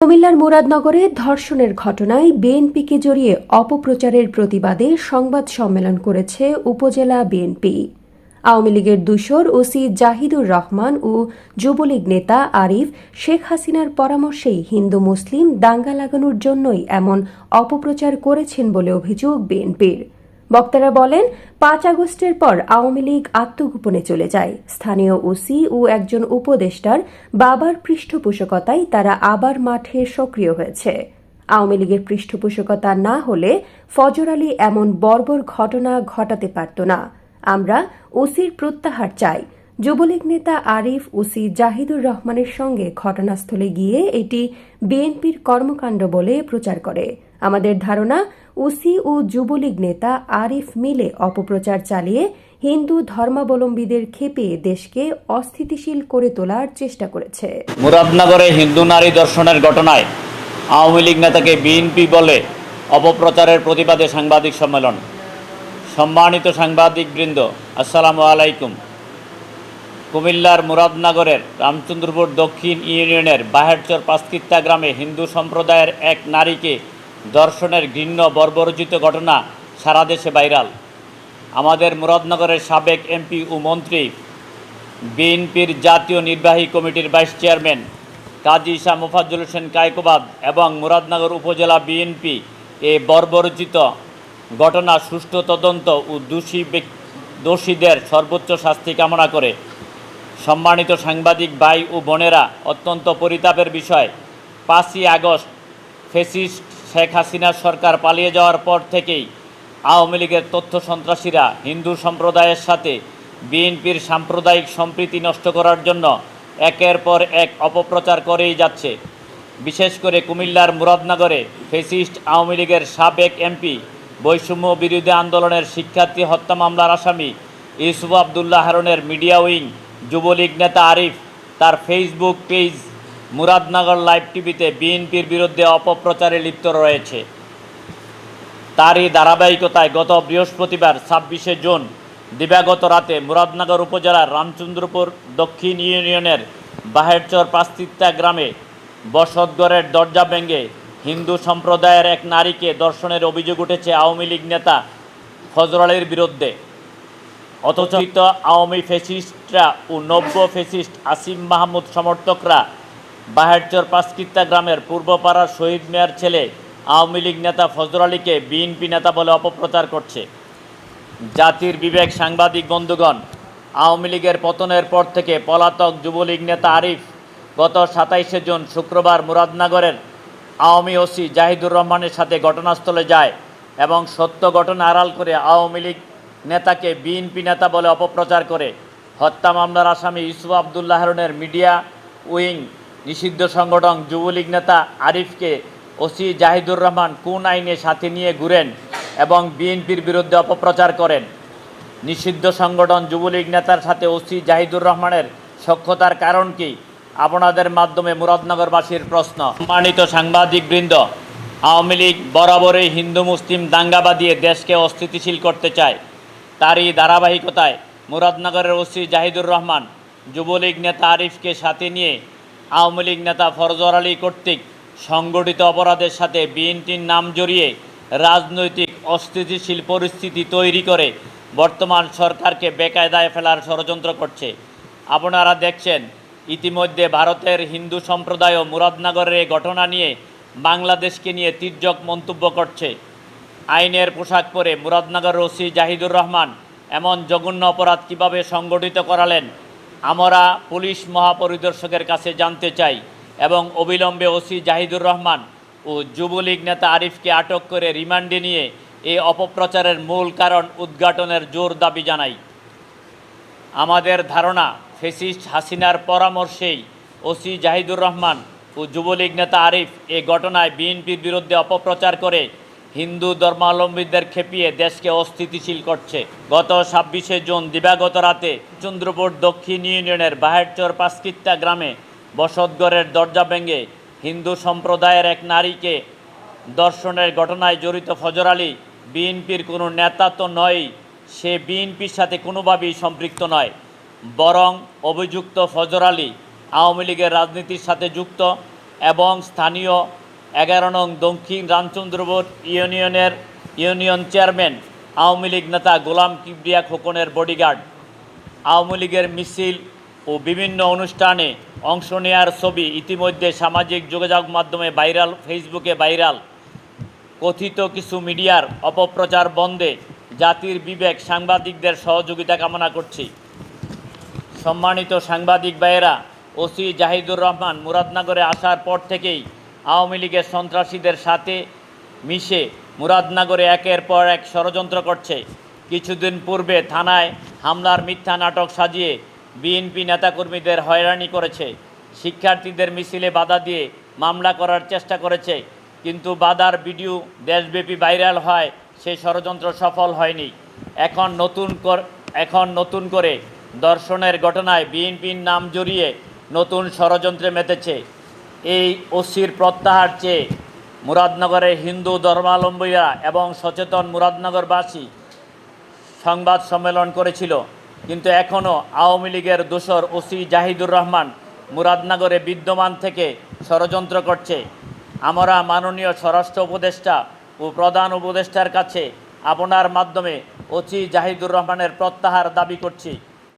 কুমিল্লার মুরাদনগরে ধর্ষণের ঘটনায় বিএনপিকে জড়িয়ে অপপ্রচারের প্রতিবাদে সংবাদ সম্মেলন করেছে উপজেলা বিএনপি। আওয়ামী লীগের দুশোর ওসি জাহিদুর রহমান ও যুবলীগ নেতা আরিফ শেখ হাসিনার পরামর্শেই হিন্দু মুসলিম দাঙ্গা লাগানোর জন্যই এমন অপপ্রচার করেছেন বলে অভিযোগ বিএনপির। বক্তারা বলেন, পাঁচ আগস্টের পর আওয়ামী লীগ আত্মগোপনে চলে যায়। স্থানীয় ওসি ও একজন উপদেষ্টার বাবার পৃষ্ঠপোষকতায় তারা আবার মাঠে সক্রিয় হয়েছে। আওয়ামী লীগের পৃষ্ঠপোষকতা না হলে ফজর আলী এমন বর্বর ঘটনা ঘটাতে পারত না। আমরা ওসির প্রত্যাহার চাই। যুবলীগ নেতা আরিফ ওসি জাহিদুর রহমানের সঙ্গে ঘটনাস্থলে গিয়ে এটি বিএনপির কর্মকাণ্ড বলে প্রচার করে। আমাদের ধারণা ওসি ও যুবলীগ নেতা আরিফ মিলে অপপ্রচার চালিয়ে হিন্দু ধর্মাবলম্বীদের খেপিয়ে দেশকে অস্থিতিশীল করে তোলার চেষ্টা করেছে। মুরাদনগরে হিন্দু নারী দর্শনের ঘটনায় আওয়ামী লীগ নেতাকে বিএনপি বলে অপপ্রচারের প্রতিবাদে সাংবাদিক সম্মেলন। সম্মানিত সাংবাদিকবৃন্দ, আসসালামু আলাইকুম। কুমিল্লার মুরাদনগরের রামচন্দ্রপুর দক্ষিণ ইউনিয়নের বাহেরচর পাঁচকিত্তা গ্রামে হিন্দু সম্প্রদায়ের এক নারীকে দর্শনের ঘৃণ্য বর্বরচিত ঘটনা সারা দেশে ভাইরাল। আমাদের মুরাদনগরের সাবেক এমপি ও মন্ত্রী, বিএনপির জাতীয় নির্বাহী কমিটির ভাইস চেয়ারম্যান কাজী শাহ মোফাজ্জল হোসেন কায়কোবাদ এবং মুরাদনগর উপজেলা বিএনপি এ বর্বরচিত ঘটনা সুষ্ঠু তদন্ত ও দোষী দোষীদের সর্বোচ্চ শাস্তি কামনা করে সম্মানিত সাংবাদিক ভাই ও বোনেরা, অত্যন্ত পরিতাপের বিষয়। পাঁচই আগস্ট ফেসিস্ট শেখ হাসিনার সরকার পালিয়ে যাওয়ার পর থেকেই আওয়ামী লীগের তথ্য সন্ত্রাসীরা হিন্দু সম্প্রদায়ের সাথে বিএনপির সাম্প্রদায়িক সম্প্রীতি নষ্ট করার জন্য একের পর এক অপপ্রচার করেই যাচ্ছে। বিশেষ করে কুমিল্লার মুরাদনগরে ফেসিস্ট আওয়ামী লীগের সাবেক এমপি, বৈষম্য বিরোধী আন্দোলনের শিক্ষার্থী হত্যা মামলার আসামি ইউসুফ আবদুল্লাহ হারনের মিডিয়া উইং যুবলীগ নেতা আরিফ, তার ফেসবুক পেজ মুরাদনগর লাইভ টিভিতে বিএনপির বিরুদ্ধে অপপ্রচারে লিপ্ত রয়েছে। তারই ধারাবাহিকতায় গত বৃহস্পতিবার ছাব্বিশে জুন, দিবাগত রাতে মুরাদনগর উপজেলার রামচন্দ্রপুর দক্ষিণ ইউনিয়নের বাহেরচর পাস্তিত্তা গ্রামে বসতগড়ের দরজা ভেঙে হিন্দু সম্প্রদায়ের এক নারীকে দর্শনের অভিযোগ উঠেছে আওয়ামী লীগ নেতা ফজরালের বিরুদ্ধে। অথচ আওয়ামী ফেসিস্টরা ও নব্য ফেসিস্ট আসিম মাহমুদ সমর্থকরা বাহেরচর পাঁচকিত্তা গ্রামের পূর্বপাড়ার শহীদ মেয়ার ছেলে আওয়ামী লীগ নেতা ফজর আলীকে বিএনপি নেতা বলে অপপ্রচার করছে। জাতির বিবেক সাংবাদিক বন্ধুগণ, আওয়ামী লীগের পতনের পর থেকে পলাতক যুবলীগ নেতা আরিফ গত সাতাইশে জুন শুক্রবার মুরাদনগরের আওয়ামী ওসি জাহিদুর রহমানের সাথে ঘটনাস্থলে যায় এবং সত্য ঘটনা আড়াল করে আওয়ামী লীগ নেতাকে বিএনপি নেতা বলে অপপ্রচার করে। হত্যা মামলার আসামি ইউসুফ আবদুল্লাহ হারুনের মিডিয়া উইং নিষিদ্ধ সংগঠন যুবলীগ নেতা আরিফকে ওসি জাহিদুর রহমান কোন আইনে সাথে নিয়ে ঘুরেন এবং বিএনপির বিরুদ্ধে অপপ্রচার করেন? নিষিদ্ধ সংগঠন যুবলীগ নেতার সাথে ওসি জাহিদুর রহমানের সক্ষতার কারণ কি? আপনাদের মাধ্যমে মুরাদনগরবাসীর প্রশ্ন। সম্মানিত সাংবাদিকবৃন্দ, আওয়ামী লীগ বরাবরই হিন্দু মুসলিম দাঙ্গা বাঁধিয়ে দেশকে অস্থিতিশীল করতে চায়। তারই ধারাবাহিকতায় মুরাদনগরের ওসি জাহিদুর রহমান যুবলীগ নেতা আরিফকে সাথে নিয়ে আওয়ামী লীগ নেতা ফরজর আলী কর্তৃক সংগঠিত অপরাধের সাথে বিএনপির নাম জড়িয়ে রাজনৈতিক অস্থিতিশীল পরিস্থিতি তৈরি করে বর্তমান সরকারকে বেকায়দায় ফেলার ষড়যন্ত্র করছে। আপনারা দেখছেন, ইতিমধ্যে ভারতের হিন্দু সম্প্রদায়ও মুরাদনগরের এই ঘটনা নিয়ে বাংলাদেশকে নিয়ে তির্যক মন্তব্য করছে। আইনের পোশাক পরে মুরাদনগর ওসি জাহিদুর রহমান এমন জঘন্য অপরাধ কীভাবে সংগঠিত করালেন আমরা পুলিশ মহাপরিদর্শকের কাছে জানতে চাই এবং অবিলম্বে ওসি জাহিদুর রহমান ও যুবলীগ নেতা আরিফকে আটক করে রিমান্ডে নিয়ে এই অপপ্রচারের মূল কারণ উদ্ঘাটনের জোর দাবি জানাই। আমাদের ধারণা, ফেসিস্ট হাসিনার পরামর্শেই ওসি জাহিদুর রহমান ও যুবলীগ নেতা আরিফ এ ঘটনায় বিএনপির বিরুদ্ধে অপপ্রচার করে হিন্দু ধর্মাবলম্বীদের খেপিয়ে দেশকে অস্থিতিশীল করছে। গত ছাব্বিশে জুন, দিবাগত রাতে চন্দ্রপুর দক্ষিণ ইউনিয়নের বাহেরচর পাঁচকিত্তা গ্রামে বসতগড়ের দরজা ভেঙে হিন্দু সম্প্রদায়ের এক নারীকে দর্শনের ঘটনায় জড়িত ফজর আলী বিএনপির কোনো নেতা তো নয় সে বিএনপির সাথে কোনোভাবেই সম্পৃক্ত নয়। বরং অভিযুক্ত ফজর আলী আওয়ামী লীগের রাজনীতির সাথে যুক্ত এবং স্থানীয় এগারো নং দক্ষিণ রামচন্দ্রপুর ইউনিয়নের ইউনিয়ন চেয়ারম্যান, আওয়ামী লীগ নেতা গোলাম কিবরিয়া খোকনের বডিগার্ড। আওয়ামী লীগের মিছিল ও বিভিন্ন অনুষ্ঠানে অংশ নেয়ার ছবি ইতিমধ্যে সামাজিক যোগাযোগ মাধ্যমে ভাইরাল, ফেসবুকে ভাইরাল। কথিত কিছু মিডিয়ার অপপ্রচার বন্ধে জাতির বিবেক সাংবাদিকদের সহযোগিতা কামনা করছি। সম্মানিত সাংবাদিক ভাইয়েরা, ওসি জাহিদুর রহমান মুরাদনগরে আসার পর থেকেই আওয়ামী লীগের সন্ত্রাসীদের সাথে মিশে মুরাদনগরে একের পর এক ষড়যন্ত্র করছে। কিছুদিন পূর্বে থানায় হামলার মিথ্যা নাটক সাজিয়ে বিএনপি নেতাকর্মীদের হয়রানি করেছে। শিক্ষার্থীদের মিছিলে বাধা দিয়ে মামলা করার চেষ্টা করেছে, কিন্তু বাধার ভিডিও দেশব্যাপী ভাইরাল হয় সেই ষড়যন্ত্র সফল হয়নি। এখন নতুন কর এখন নতুন করে দর্শনের ঘটনায় বিএনপির নাম জড়িয়ে নতুন ষড়যন্ত্রে মেতেছে। এই ওসির প্রত্যাহার চেয়ে মুরাদনগরের হিন্দু ধর্মাবলম্বীরা এবং সচেতন মুরাদনগরবাসী সংবাদ সম্মেলন করেছিল। কিন্তু এখনও আওয়ামী লীগের দোসর ওসি জাহিদুর রহমান মুরাদনগরে বিদ্যমান থেকে ষড়যন্ত্র করছে। আমরা মাননীয় স্বরাষ্ট্র উপদেষ্টা ও প্রধান উপদেষ্টার কাছে আপনার মাধ্যমে ওসি জাহিদুর রহমানের প্রত্যাহার দাবি করছি।